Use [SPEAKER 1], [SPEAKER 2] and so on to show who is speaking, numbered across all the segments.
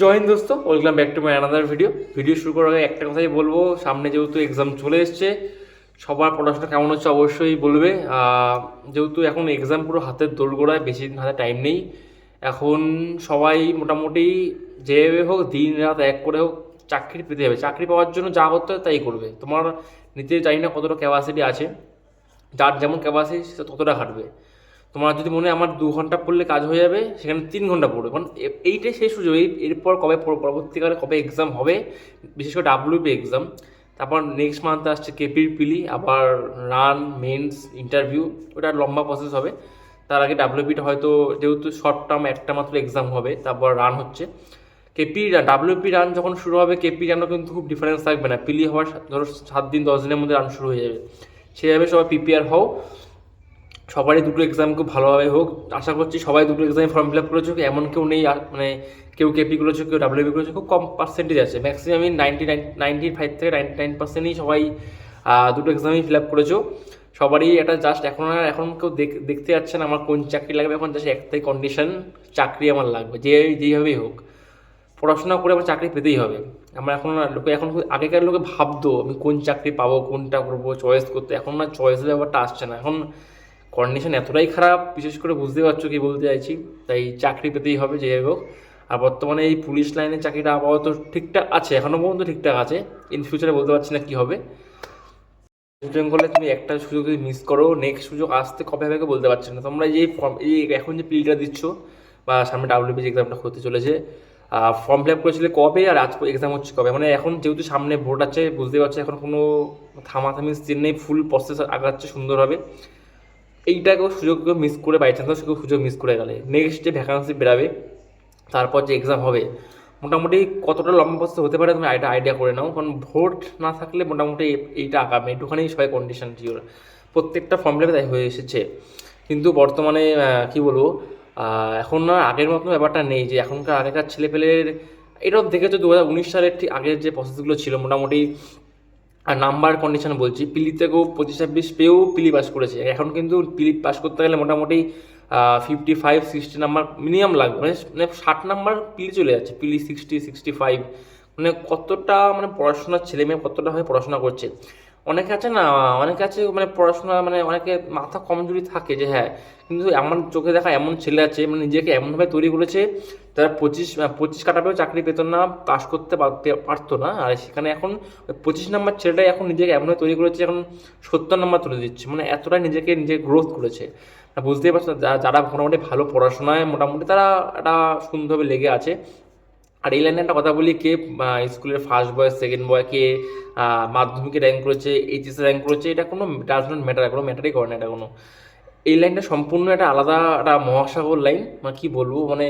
[SPEAKER 1] জয় দোস্ত welcome back to my another video video শুরু করার আগে একটা কথাই বলব, সামনে যেহেতু এক্সাম চলে এসছে, সবার পড়াশোনা কেমন হচ্ছে অবশ্যই বলবে। যেহেতু এখন এক্সাম পুরো হাতের দোরগোড়ায়, বেশি দিন হাতে টাইম নেই। এখন সবাই মোটামুটি যেভাবে হোক, দিন রাত এক করে হোক, চাকরি পেতে হবে চাকরি পাওয়ার জন্য যা করতে হয় তাই করবে। তোমার নিজে জানি না কতটা ক্যাপাসিটি আছে। যার যেমন ক্যাপাসিটি সে ততটা খাটবে তোমার যদি মনে আমার দু ঘণ্টা পড়লে কাজ হয়ে যাবে, সেখানে তিন ঘণ্টা পড়বে। কারণ এইটাই সেই সুযোগ। এই, এরপর কবে পরবর্তীকালে কবে এক্সাম হবে, বিশেষ করে ডাব্লিউপি এক্সাম তারপর নেক্সট মান্থে আসছে কেপির পিলি আবার রান মেন্স ইন্টারভিউ ওটা লম্বা প্রসেস হবে। তার আগে ডাব্লিউপিটা হয়তো যেহেতু শর্ট টার্ম একটা মাত্র এক্সাম হবে, তারপর রান হচ্ছে। কেপি রান ডাব্লিউপি রান যখন শুরু হবে কেপি রানও কিন্তু খুব ডিফারেন্স থাকবে না। পিলি হওয়ার ধরো সাত দিন, দশ দিনের মধ্যে রান শুরু হয়ে যাবে। সেভাবে সবাই প্রিপেয়ার হও। সবারই দুটো এক্সাম খুব ভালোভাবে হোক। আশা করছি সবাই দুটো এক্সামে ফর্ম ফিল আপ করেছ এমন কেউ নেই, আর মানে কেউ কেপি করেছ, কেউ ডাব্লিউবি করেছ, খুব কম পার্সেন্টেজ আছে। ম্যাক্সিমামই নাইনটি নাইন নাইনটি ফাইভ থেকে নাইনটি নাইন পার্সেন্টই সবাই দুটো এক্সামই ফিল আপ করেছ সবারই এটা জাস্ট এখন আর এখন কেউ দেখ- দেখতে যাচ্ছে না আমার কোন চাকরি লাগবে। এখন জাস্ট একটাই কন্ডিশন চাকরি আমার লাগবে। যে, যেইভাবেই হোক। পড়াশোনা করে আমার চাকরি পেতেই হবে। আমরা এখন লোকে, এখন আগেকার লোকে ভাবতো, আমি কোন চাকরি পাবো, কোনটা করব চয়েস করতে। এখন না চয়েসের ব্যাপারটা আসছে না। এখন কন্ডিশন এতটাই খারাপ, বিশেষ করে বুঝতে পারছ কি বলতে চাইছি, তাই চাকরি পেতেই হবে, যে হোক। আর বর্তমানে এই পুলিশ লাইনের চাকরিটা আপাতত ঠিকঠাক আছে এখনও পর্যন্ত ঠিকঠাক আছে। ইন ফিউচারে বলতে পারছি না কী হবে। ওয়েস্ট বেঙ্গলে তুমি একটা সুযোগ যদি মিস করো নেক্সট সুযোগ আসতে কবে হবে বলতে পারছি না। তোমরা এই ফর্ম এই এখন যে পিলটা দিচ্ছ, বা সামনে ডাব্লিউবি এক্সামটা হতে চলেছে ফর্ম ফিল আপ করেছিলে কবে আর আজ এক্সাম হচ্ছে কবে? মানে এখন যেহেতু সামনে ভোট আছে, বুঝতে পারছ, এখন কোনো থামাথামি সিন নেই ফুল প্রসেস আগাচ্ছে, সুন্দরভাবে। এইটাকেও সুযোগ মিস করে বাই চান্স কেউ সুযোগ মিস করে গেলে। নেক্সট যে ভ্যাকান্সি বেরাবে, তারপর যে এক্সাম হবে, মোটামুটি কতটা লম্বা প্রসেস হতে পারে তুমি এটা আইডিয়া করে নাও। কারণ ভোট না থাকলে মোটামুটি এইটা আগামী, একটুখানি সবাই কন্ডিশন জিওর প্রত্যেকটা ফর্ম তাই হয়ে এসেছে। কিন্তু বর্তমানে কি বলব এখন না আগের মতো ব্যাপারটা নেই যে এখনকার আগেকার ছেলেপেলের এটাও দেখেছ দু হাজার উনিশ সালের ঠিক আগের যে প্রসেসগুলো ছিল, মোটামুটি আর নাম্বার কন্ডিশন বলছি পিলি থেকেও পঁচিশ ছাব্বিশ পেয়েও পিলি পাস করেছে। এখন কিন্তু পিলি পাস করতে গেলে মোটামুটি fifty five sixty number minimum লাগবে। মানে মানে ষাট নাম্বার পিলি চলে যাচ্ছে, পিলি সিক্সটি সিক্সটি ফাইভ মানে কতটা মানে পড়াশোনার ছেলে মেয়ে কতটা হয়ে পড়াশোনা করছে। অনেকে আছে না, অনেকে আছে মানে পড়াশোনা মানে অনেকে মাথা কমজোরি থাকে যে হ্যাঁ কিন্তু আমার চোখে দেখা এমন ছেলে আছে মানে নিজেকে এমনভাবে তৈরি করেছে, তারা পঁচিশ পঁচিশ কাটাবেও চাকরি পেত না, পাশ করতে পার- পারতো না, আর সেখানে এখন পঁচিশ নাম্বার ছেলেটাই এখন নিজেকে এমনভাবে তৈরি করেছে, এখন সত্তর নাম্বার তুলে দিচ্ছে মানে এতটাই নিজেকে নিজে গ্রোথ করেছে। বুঝতেই পারছ যারা মোটামুটি ভালো পড়াশোনায়, মোটামুটি তারা একটা সুন্দরভাবে লেগে আছে আর এই লাইনে একটা কথা বলি কে স্কুলের ফার্স্ট বয় সেকেন্ড বয় কে মাধ্যমিকে র্যাঙ্ক করেছে এইচএসে র্যাঙ্ক করেছে, এটা কোনো ডাজ নট ম্যাটার কোনো ম্যাটারই করে না এটা কোনো। এই লাইনটা সম্পূর্ণ একটা আলাদা একটা মহাসাগর লাইন মানে কী বলব মানে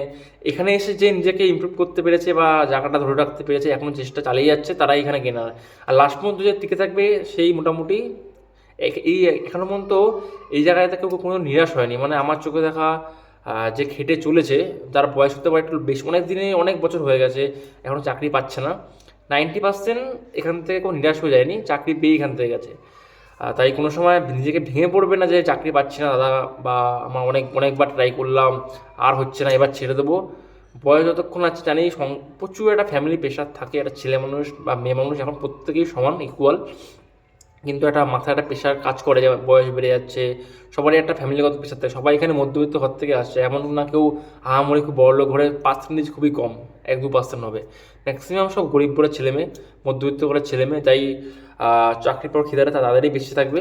[SPEAKER 1] এখানে এসে যে নিজেকে ইমপ্রুভ করতে পেরেছে বা জায়গাটা ধরে রাখতে পেরেছে, এখনও চেষ্টা চালিয়ে যাচ্ছে, তারাই এখানে কেনার আর লাস্ট পর্যন্ত যে টিকে থাকবে, সেই মোটামুটি এই, এখনও পর্যন্ত এই জায়গায় কেউ কোনো নিরাশ হয়নি মানে আমার চোখে দেখা যে খেটে চলেছে যার বয়স হতে পারে একটু বেশি, অনেক দিনে অনেক বছর হয়ে গেছে এখনও চাকরি পাচ্ছে না। নাইনটি পার্সেন্ট এখান থেকে কোনো নিরাশ হয়ে যায়নি, চাকরি পেয়ে এখান থেকে গেছে। তাই কোনো সময় নিজেকে ভেঙে পড়বে না যে চাকরি পাচ্ছি না দাদা, বা আমার অনেক, অনেকবার ট্রাই করলাম, আর হচ্ছে না, এবার ছেড়ে দেবো। বয়স যতক্ষণ আছে জানি প্রচুর একটা ফ্যামিলি প্রেশার থাকে, একটা ছেলে মানুষ বা মেয়ে মানুষ, এখন প্রত্যেকেই সমান ইকুয়াল কিন্তু একটা মাথায় একটা প্রেশার কাজ করে যে বয়স বেড়ে যাচ্ছে সবারই একটা ফ্যামিলিগত প্রেশার থাকে সবাই এখানে মধ্যবিত্ত ঘর থেকে আসছে এমন না কেউ আহামরি খুব বড় লোক ঘরে পার্সেন্টেজ খুবই কম এক দু পার্সেন্ট হবে। ম্যাক্সিমাম সব গরিব ঘরের ছেলে মেয়ে মধ্যবিত্ত ঘরের ছেলে মেয়ে তাই আহ, চাকরির পর খিদাটা তাদেরই বেশি থাকবে।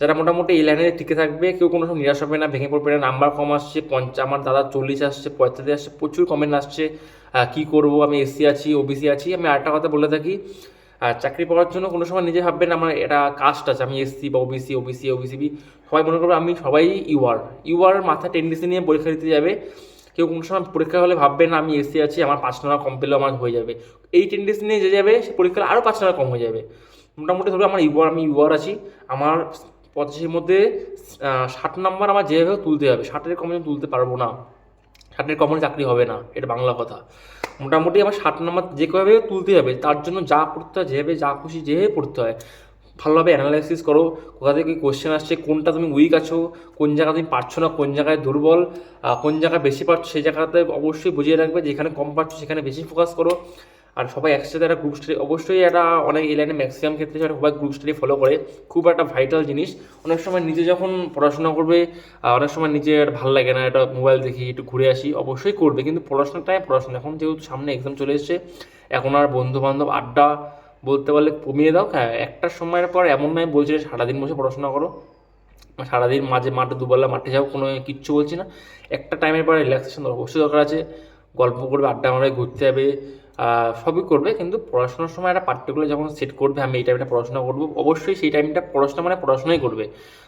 [SPEAKER 1] যারা মোটামুটি এই লাইনে টিকে থাকবে কেউ কোনো সময় নিরাশ হবে না ভেঙে পড়বে না নাম্বার কম আসছে পঞ্চ আমার দাদা চল্লিশ আসছে পঁয়তাল্লিশ আসছে প্রচুর কমেন্ট আসছে কি করব আমি এসসি আছি ওবিসি আছি আমি আরেকটা কথা বলে থাকি আর চাকরি পাওয়ার জন্য কোনো সময় নিজে ভাববেন, আমার এটা কাস্ট আছে, আমি এসসি বা ওবিসি ওবিসি, ওবিসিবি। সবাই মনে করবে, আমি সবাই ইউআর। ইউআর মাথা টেন্ডেন্সি নিয়ে পরীক্ষা দিতে যাবে। কেউ কোনো সময় পরীক্ষা হলে ভাববে, না, আমি এসসি আছি, আমার পাঁচ টাকা কম পেলেও আমার হয়ে যাবে। এই টেন্ডেন্সি নিয়ে যে যাবে, সে পরীক্ষা আরও পাঁচ টাকা কম হয়ে যাবে। মোটামুটি ধরো আমার ইউআর, আমি ইউআর আছি, আমার পঁচাশির মধ্যে ষাট নাম্বার আমার যেভাবে তুলতে হবে। ষাটের কমে তুলতে পারব না। ষাটের কমন চাকরি হবে না। এটা বাংলা কথা। মোটামুটি আমার ষাট নাম্বার যে কীভাবে তুলতে হবে, তার জন্য যা করতে হয়, যেভাবে যা খুশি যেভাবে পড়তে হয়। ভালোভাবে অ্যানালাইসিস করো, কোথা থেকে কোশ্চেন আসছে, কোনটা তুমি উইক আছো, কোন জায়গা তুমি পারছ না, কোন জায়গায় দুর্বল কোন জায়গায় বেশি পারছ, সেই জায়গাতে অবশ্যই বুঝিয়ে রাখবে, যেখানে কম পারছ সেখানে বেশি ফোকাস করো। আর সবাই একসাথে একটা গ্রুপ স্টাডি অবশ্যই একটা অনেক এই লাইনে ম্যাক্সিমাম ক্ষেত্রে সবাই গ্রুপ স্টাডি ফলো করে, খুব একটা ভাইটাল জিনিস। অনেক সময় নিজে যখন পড়াশোনা করবে অনেক সময় নিজের ভালো লাগে না এটা মোবাইল দেখি, একটু ঘুরে আসি, অবশ্যই করবে। কিন্তু পড়াশোনার টাইম পড়াশোনা। এখন যেহেতু সামনে এক্সাম চলে এসেছে, এখন আর বন্ধু বান্ধব আড্ডা বলতে পারলে কমিয়ে দাও। হ্যাঁ একটা সময়ের পর এমন নয়, বলছি সারাদিন বসে পড়াশোনা করো। সারাদিন মাঝে মাঠে, দুবেলা মাঠে যাও, কোনো কিচ্ছু বলছি না। একটা টাইমের পর রিল্যাক্সেশন অবশ্যই দরকার আছে, গল্প করবে, আড্ডা মারে ঘুরতে যাবে সবই করবে, কিন্তু পড়াশোনার সময় একটা পার্টিকুলার যখন সেট করবে, আমি এই টাইমটা পড়াশোনা করব, অবশ্যই সেই টাইমটা পড়াশোনা মানে পড়াশোনাই করবে।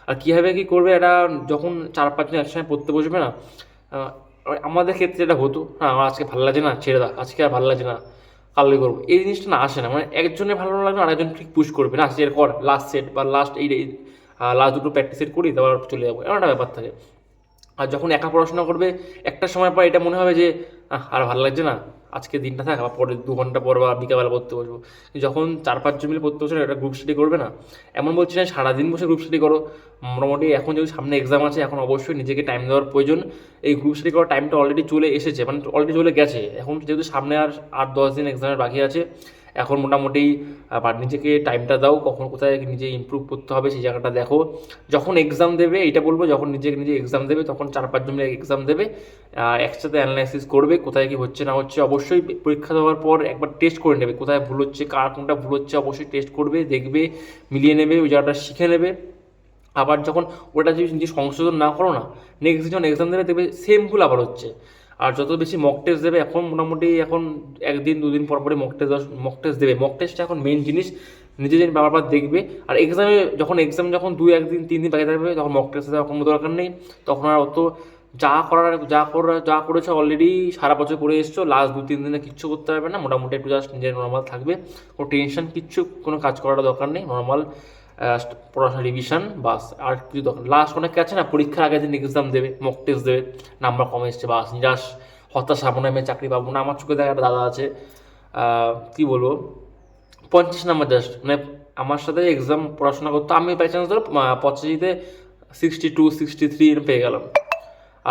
[SPEAKER 1] আর কীভাবে কী করবে এটা যখন চার পাঁচজন একসঙ্গে পড়তে বসবে না আমাদের ক্ষেত্রে এটা হতো না আমার আজকে ভালো লাগছে না, ছেড়ে দা আজকে আর ভালো লাগছে না, কালকে করব, এই জিনিসটা না আসে না মানে একজনের ভালো না লাগবে আরেকজন ঠিক পুশ করবে না, আজকে কর লাস্ট সেট বা লাস্ট এই লাস্ট দুটো প্র্যাকটিস সেট করি, তারপর চলে যাব, এমন একটা ব্যাপার থাকে। আর যখন একা পড়াশোনা করবে, একটা সময় পর এটা মনে হবে যে আর ভালো লাগছে না? আজকে দিনটা থাক, আবার পরে দু ঘণ্টা পর বা বিকালবেলা পড়তে বসবো। যখন চার পাঁচজন মিলে পড়তে বসে একটা গ্রুপ স্টাডি করবে না? এমন বলছি না, সারাদিন বসে গ্রুপ স্টাডি করো। মোটামুটি এখন যদি সামনে এক্সাম আছে, এখন অবশ্যই নিজেকে টাইম দেওয়ার প্রয়োজন। এই গ্রুপ স্টাডি করার টাইমটা অলরেডি চলে এসেছে মানে অলরেডি চলে গেছে। এখন যেহেতু সামনে আর আট দশ দিন এক্সামের বাকি আছে এখন মোটামুটি নিজেকে টাইমটা দাও, কখন কোথায় নিজে ইমপ্রুভ করতে হবে সেই জায়গাটা দেখো। যখন এক্সাম দেবে এটা বলব, যখন নিজেকে নিজে এক্সাম দেবে, তখন চার পাঁচজন মিলে এক্সাম দেবে একসাথে অ্যানালাইসিস করবে, কোথায় কি হচ্ছে না হচ্ছে অবশ্যই পরীক্ষা দেওয়ার পর একবার টেস্ট করে নেবে, কোথায় ভুল হচ্ছে, কার কোনটা ভুল হচ্ছে অবশ্যই টেস্ট করবে, দেখবে, মিলিয়ে নেবে, ওই জায়গাটা শিখে নেবে। আবার যখন ওটা যদি নিজে সংশোধন না করো না নেক্সট যখন এক্সাম দেবে, দেখবে সেম ভুল আবার হচ্ছে। আর যত বেশি মক টেস্ট দেবে, এখন মোটামুটি এখন একদিন, দুদিন পর পরে মক টেস্ট মক টেস্ট দেবে। মক টেস্টটা এখন মেন জিনিস। নিজে যেন বারবার দেখবে। আর এক্সামে যখন এক্সাম যখন দুই, একদিন, তিন দিন বাকি থাকবে, তখন মক টেস্ট দেওয়ার কোনো দরকার নেই। তখন আর অত যা করার যা করার যা করেছ অলরেডি সারা বছর করে এসছো লাস্ট দু, তিন দিনে কিচ্ছু করতে পারবে না। মোটামুটি একটু জাস্ট নিজের নর্মাল থাকবে। কোনো টেনশন কিচ্ছু, কোনো কাজ করার দরকার নেই। নর্মাল পড়াশোনা রিভিশন বাস আর কিছু দরকার লাস্ট অনেকে আছে না, পরীক্ষার আগের দিন এক্সাম দেবে মক টেস্ট দেবে নাম্বার কমে এসছে, বাস নিরাশ হতাশা মনে আমি চাকরি পাবো না। আমার চোখে দেখা একটা দাদা আছে কি বলব? পঞ্চাশ নাম্বার জাস্ট মানে আমার সাথে এক্সাম পড়াশোনা করতো, আমি বাই চান্স ধরো পঁচাশিতে সিক্সটি টু সিক্সটি থ্রি পেয়ে গেলাম।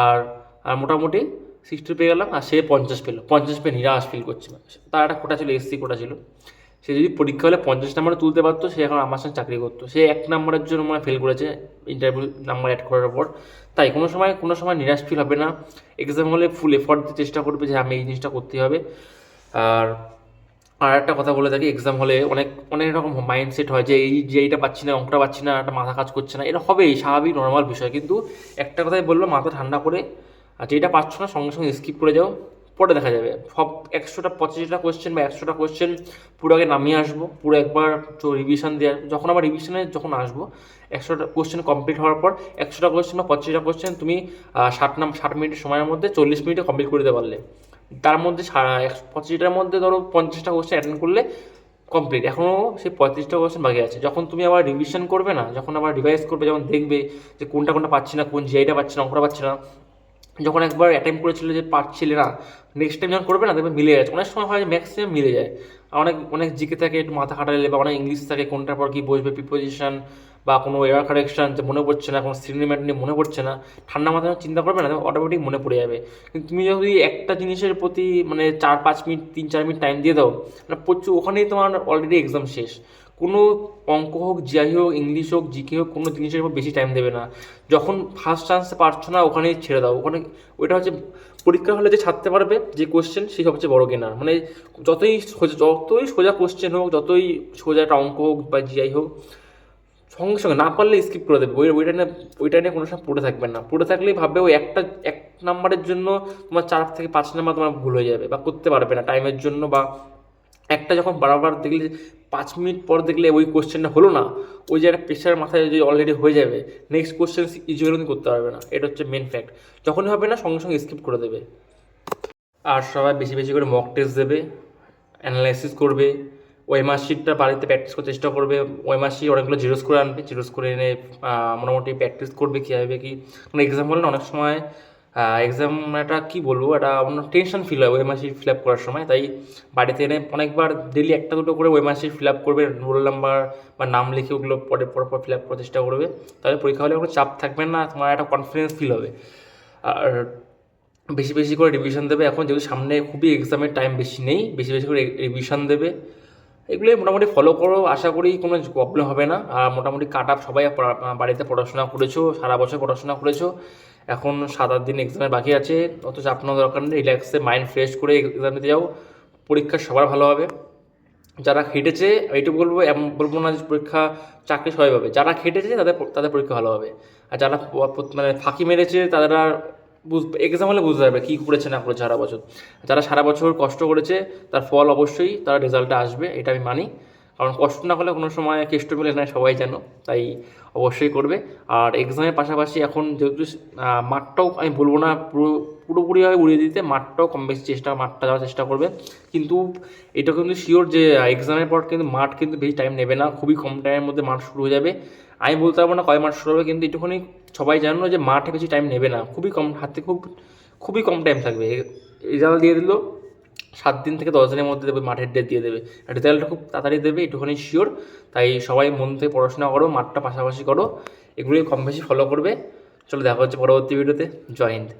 [SPEAKER 1] আর আর মোটামুটি সিক্সটি পেয়ে গেলাম, আর সে পঞ্চাশ পেল। পঞ্চাশ পেয়ে নিরাশ ফিল করছে। তার একটা কোটা ছিল এসসি কোটা ছিল। সে যদি পরীক্ষা হলে পঞ্চাশ নাম্বারে তুলতে পারতো, সে এখন আমার সঙ্গে চাকরি করতো। সে এক নাম্বারের জন্য মানে ফেল করেছে ইন্টারভিউ নাম্বার অ্যাড করার পর। তাই কোনো সময় কোনো সময় নিরাশ ফিল হবে না। এক্সাম হলে ফুল এফর্ট দিয়ে চেষ্টা করবে যে আমি এই জিনিসটা করতে হবে। আর আর একটা কথা বলে থাকি এক্সাম হলে অনেক অনেক রকম মাইন্ডসেট হয় যে, এই যে, এইটা পাচ্ছি না, অঙ্কটা পাচ্ছি না, একটা মাথা কাজ করছে না। এটা হবেই, স্বাভাবিক নর্মাল বিষয়। কিন্তু একটা কথাই বলল মাথা ঠান্ডা করে, আর যেটা পাচ্ছ না, সঙ্গে সঙ্গে স্কিপ করে যাও। পরে দেখা যাবে। সব একশোটা পঁচাশিটা কোয়েশ্চেন বা একশোটা কোয়েশ্চেন পুরো আগে নামিয়ে আসব, পুরো একবার রিভিশন দেওয়ার, যখন আবার রিভিশনে যখন আসব, একশোটা কোশ্চেন কমপ্লিট হওয়ার পর একশোটা কোয়েশ্চেন বা পঁচিশটা কোয়েশ্চেন তুমি ষাট নাম, ষাট মিনিটের সময়ের মধ্যে চল্লিশ মিনিটে কমপ্লিট করে দিতে পারলে। তার মধ্যে সারা একশো পঁচিশটার মধ্যে ধরো পঞ্চাশটা কোয়েশ্চেন অ্যাটেন্ড করলে কমপ্লিট এখনও সেই পঁয়ত্রিশটা কোয়েশ্চেন বাকি আছে। যখন তুমি আবার রিভিশন করবে না, যখন আবার রিভাইজ করবে, যখন দেখবে যে কোনটা কোনটা পাচ্ছি না, কোন জিআইটা পাচ্ছি না, অঙ্কটা পাচ্ছি না যখন একবার অ্যাটেম্প করেছিল যে পারছিলে না নেক্সট টাইম যখন করবে না, দেখবে মিলে যাচ্ছে। অনেক সময় হয় যে ম্যাক্সিমাম মিলে যায়। অনেক অনেক জিকে থাকে, একটু মাথা খাটালে বা অনেক ইংলিশ থাকে, কোনটার পর কি বসবে প্রিপোজিশন বা কোনো এয়ার কারেকশন যে মনে পড়ছে না, কোনো সিনেমেট নিয়ে মনে পড়ছে না, ঠান্ডা মাথায় চিন্তা করবে না অটোমেটিক মনে পড়ে যাবে। কিন্তু তুমি যদি একটা জিনিসের প্রতি মানে চার, পাঁচ মিনিট, তিন, চার মিনিট টাইম দিয়ে দাও মানে প্রচুর, ওখানেই তোমার অলরেডি এক্সাম শেষ। কোনো অঙ্ক হোক জিআই হোক ইংলিশ হোক জিকে হোক, কোনো জিনিসের উপর বেশি টাইম দেবে না। যখন ফার্স্ট চান্সে পারছ না, ওখানেই ছেড়ে দাও। ওখানে ওইটা হচ্ছে পরীক্ষা হলে যে ছাড়তে পারবে যে কোশ্চেন সেই সবচেয়ে বড় কেনার মানে যতই সোজা যতই সোজা কোশ্চেন হোক, যতই সোজা একটা অঙ্ক হোক বা জিআই হোক, সঙ্গে সঙ্গে না পারলে স্কিপ করে দেবে। ওই, ওইটা নিয়ে ওইটা নিয়ে কোনো সময় পড়ে থাকবেন না। পড়ে থাকলেই ভাববে, ওই একটা, এক নাম্বারের জন্য তোমার চার থেকে পাঁচ নাম্বার তোমার ভুল হয়ে যাবে বা করতে পারবে না টাইমের জন্য বা একটা যখন বারবার দেখলে পাঁচ মিনিট পর দেখলে ওই কোশ্চেনটা হলো না। ওই যে একটা প্রেশার মাথায় যদি অলরেডি হয়ে যাবে নেক্সট কোশ্চেন ইজিগুলো তুমি করতে পারবে না? এটা হচ্ছে মেন ফ্যাক্ট যখনই হবে না, সঙ্গে সঙ্গে স্কিপ করে দেবে। আর সবাই বেশি বেশি করে মক টেস্ট দেবে অ্যানালাইসিস করবে, ওই মার্কশিটটা বাড়িতে প্র্যাকটিস করার চেষ্টা করবে, ওই মার্কশিট অনেকগুলো জিরোস করে আনবে জিরোস করে এনে মোটামুটি প্র্যাকটিস করবে কীভাবে কি। কোনো এক্সাম হলে না অনেক সময় এক্সাম একটা কী বলব, একটা টেনশন ফিল হয় ওয়েমার শিট ফিল আপ করার সময়। তাই বাড়িতে এনে অনেকবার ডেলি একটা দুটো করে ওয়েমার শিট ফিল আপ করবে রোল নাম্বার বা নাম লিখে ওগুলো পরে, পর পর ফিল আপ করার চেষ্টা করবে। তাহলে পরীক্ষা হলে কোনো চাপ থাকবে না, তোমার একটা কনফিডেন্স ফিল হবে। আর বেশি বেশি করে রিভিশন দেবে। এখন যেহেতু সামনে খুবই এক্সামের টাইম বেশি নেই, বেশি বেশি করে রিভিশন দেবে। এগুলোই মোটামুটি ফলো করো, আশা করি কোনো প্রবলেম হবে না। আর মোটামুটি কাট আপ সবাই বাড়িতে পড়াশোনা করেছ, সারা বছর পড়াশোনা করেছ। এখন সাত আট দিন এক্সামের বাকি আছে অত চাপ নেওয়ার দরকার নেই রিল্যাক্সে মাইন্ড ফ্রেশ করে এক্সাম দিতে যাও, পরীক্ষা সবার ভালো হবে। যারা খেটেছে এইটুকু বলব, এমন বলব না যে পরীক্ষা চাকরি সবাই পাবে, যারা খেটেছে তাদের তাদের পরীক্ষা ভালো হবে। আর যারা মানে ফাঁকি মেরেছে তারা বুঝবে এক্সাম হলে বুঝতে পারবে কী করেছে না করেছে সারা বছর। যারা সারা বছর কষ্ট করেছে, তার ফল অবশ্যই তার রেজাল্টটা আসবে, এটা আমি মানি। কারণ কষ্ট না করলে কোনো সময় কেষ্ট মিলে না, সবাই জানো, তাই অবশ্যই করবে। আর এক্সামের পাশাপাশি এখন যেহেতু মাঠটাও আমি বলব না, পুরো, পুরোপুরিভাবে উড়িয়ে দিতে, মাঠটাও কম বেশি চেষ্টা, মাঠটা যাওয়ার চেষ্টা করবে। কিন্তু এটা কিন্তু শিওর যে এক্সামের পর কিন্তু মাঠ কিন্তু বেশি টাইম নেবে না, খুবই কম টাইমের মধ্যে মাঠ শুরু হয়ে যাবে। আমি বলতে পারব না কয় মাঠ শুরু হবে, কিন্তু একটুখানি সবাই জানো যে, মাঠে বেশি টাইম নেবে না, খুবই কম, হাতে খুব, খুবই কম টাইম থাকবে। রেজাল্ট দিয়ে দিল সাত দিন থেকে দশ দিনের মধ্যে দেবে, মাঠের ডেট দিয়ে দেবে। রেজাল্টটা খুব তাড়াতাড়ি দেবে, একটুখানি শিওর তাই সবাই মন থেকে পড়াশোনা করো, মাঠটা পাশাপাশি করো, এগুলোই কম বেশি ফলো করবে। চলো দেখা হচ্ছে পরবর্তী ভিডিওতে জয় হিন্দ